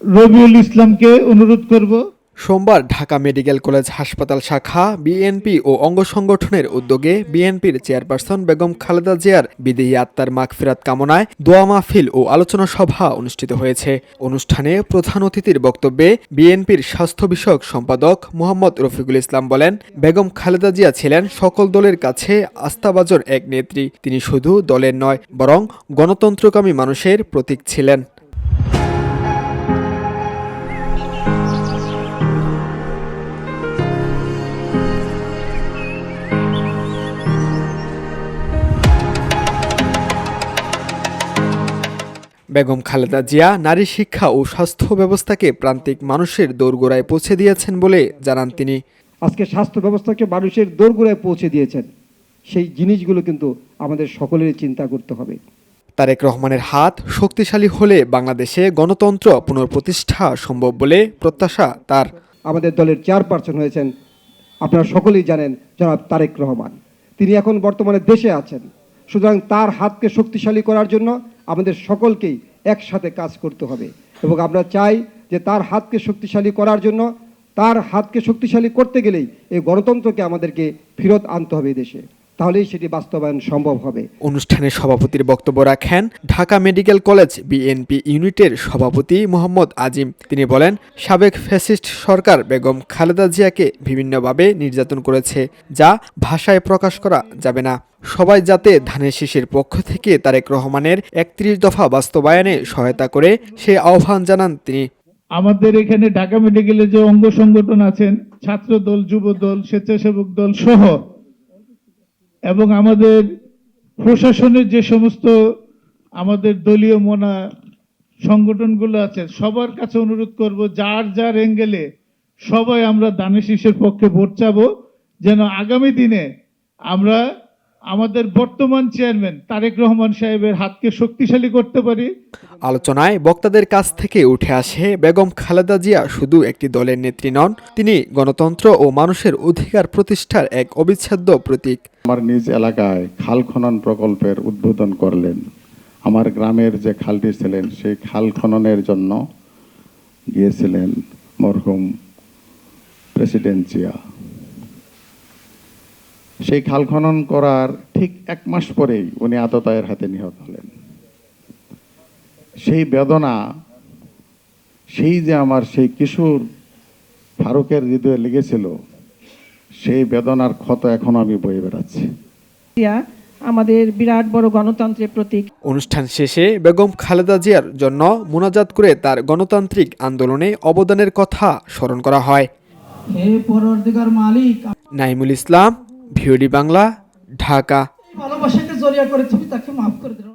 রবিউল ইসলামকে অনুরোধ করব। সোমবার ঢাকা মেডিকেল কলেজ হাসপাতাল শাখা, বিএনপি ও অঙ্গ সংগঠনের উদ্যোগে বিএনপির চেয়ারপারসন বেগম খালেদা জিয়ার বিদেহী আত্মার মাগফিরাত কামনায় দোয়া মাহফিল ও আলোচনা সভা অনুষ্ঠিত হয়েছে। অনুষ্ঠানে প্রধান অতিথির বক্তব্যে বিএনপির স্বাস্থ্য বিষয়ক সম্পাদক মোহাম্মদ রফিকুল ইসলাম বলেন, বেগম খালেদা জিয়া ছিলেন সকল দলের কাছে আস্থাবাজর এক নেত্রী। তিনি শুধু দলের নয়, বরং গণতন্ত্রকামী মানুষের প্রতীক ছিলেন। বেগম খালেদা জিয়া নারী শিক্ষা ও স্বাস্থ্য ব্যবস্থাকে প্রান্তিক মানুষের দোরগোড়ায় পৌঁছে দিয়েছেন বলে জানান তিনি। আজকে স্বাস্থ্য ব্যবস্থাকে মানুষের দোরগোড়ায় পৌঁছে দিয়েছেন। সেই জিনিসগুলো কিন্তু আমাদের সকলেরই চিন্তা করতে হবে। তারেক রহমানের হাত শক্তিশালী হলে বাংলাদেশে গণতন্ত্র পুনঃপ্রতিষ্ঠা সম্ভব বলে প্রত্যাশা তার। আমাদের দলের চেয়ারপারসন হয়েছেন আপনারা সকলেই জানেন জনাব তারেক রহমান। তিনি এখন বর্তমানে দেশে আছেন। সুতরাং তার হাতকে শক্তিশালী করার জন্য আমাদের সকলকেই একসাথে কাজ করতে হবে। এবং আমরা চাই যে তার হাতকে শক্তিশালী করার জন্য, তার হাতকে শক্তিশালী করতে গেলেই এই গণতন্ত্রকে আমাদেরকে ফেরত আনতে হবে দেশে। তাহলেই সেটি বাস্তবায়ন সম্ভব হবে। অনুষ্ঠানে সভাপতির বক্তব্য রাখেন ঢাকা মেডিকেল কলেজ বিএনপি ইউনিটের সভাপতি মোহাম্মদ আজিম। তিনি বলেন সাবেক ফ্যাসিস্ট সরকার বেগম খালেদা জিয়াকে বিভিন্নভাবে নির্যাতন করেছে যা ভাষায় প্রকাশ করা যাবে না। সবাই যাতে ধানের শীষের পক্ষ থেকে তারেক রহমানের একত্রিশ দফা বাস্তবায়নে সহায়তা করে সে আহ্বান জানান তিনি। আমাদের এখানে ঢাকা মেডিকেলে যে অঙ্গ সংগঠন আছেন ছাত্র দল যুব দল স্বেচ্ছাসেবক দল সহ এবং আমাদের প্রশাসনের যে সমস্ত আমাদের দলীয় মনা সংগঠনগুলো আছে, সবার কাছে অনুরোধ করব, যার যার অ্যাঙ্গেলে সবাই আমরা দানে শীষের পক্ষে ভোট চাবো, যেন আগামী দিনে আমরা আমাদের বর্তমান চেয়ারম্যান তারেক রহমান সাহেবের হাতকে শক্তিশালী করতে পারি। আলোচনায় বক্তাদের কাছ থেকে উঠে আসে বেগম খালেদা জিয়া শুধু একটি দলের নেত্রী নন তিনি গণতন্ত্র ও মানুষের অধিকার প্রতিষ্ঠার এক অবিচ্ছেদ্য প্রতীক। আমার নিজ এলাকায় খাল খনন প্রকল্পের উদ্বোধন করলেন। আমার গ্রামের যে খালটি ছিলেন সেই খাল খননের জন্য গিয়েছিলেন মরহুম প্রেসিডেন্ট জিয়া। সেই খাল খনন করার ঠিক এক মাস পরেই উনি আততায়ের হাতে নিহত হলেন। সেই বেদনা সেই যে আমার সেই কিশোর ফারুকের হৃদয়ে লেগেছিল সেই বেদনার ক্ষত এখনও আমি বয়ে বেড়াচ্ছি। আমাদের বিরাট বড় গণতন্ত্রের প্রতীক। অনুষ্ঠান শেষে বেগম খালেদা জিয়ার জন্য মোনাজাত করে তার গণতান্ত্রিক আন্দোলনে অবদানের কথা স্মরণ করা হয়। হে পরবর্তীকার মালিক নাইমুল ইসলাম ভিওডি বাংলা ঢাকা। ভালোবাসাকে জড়িয়ে করে তুমি তাকে মাফ করে দিও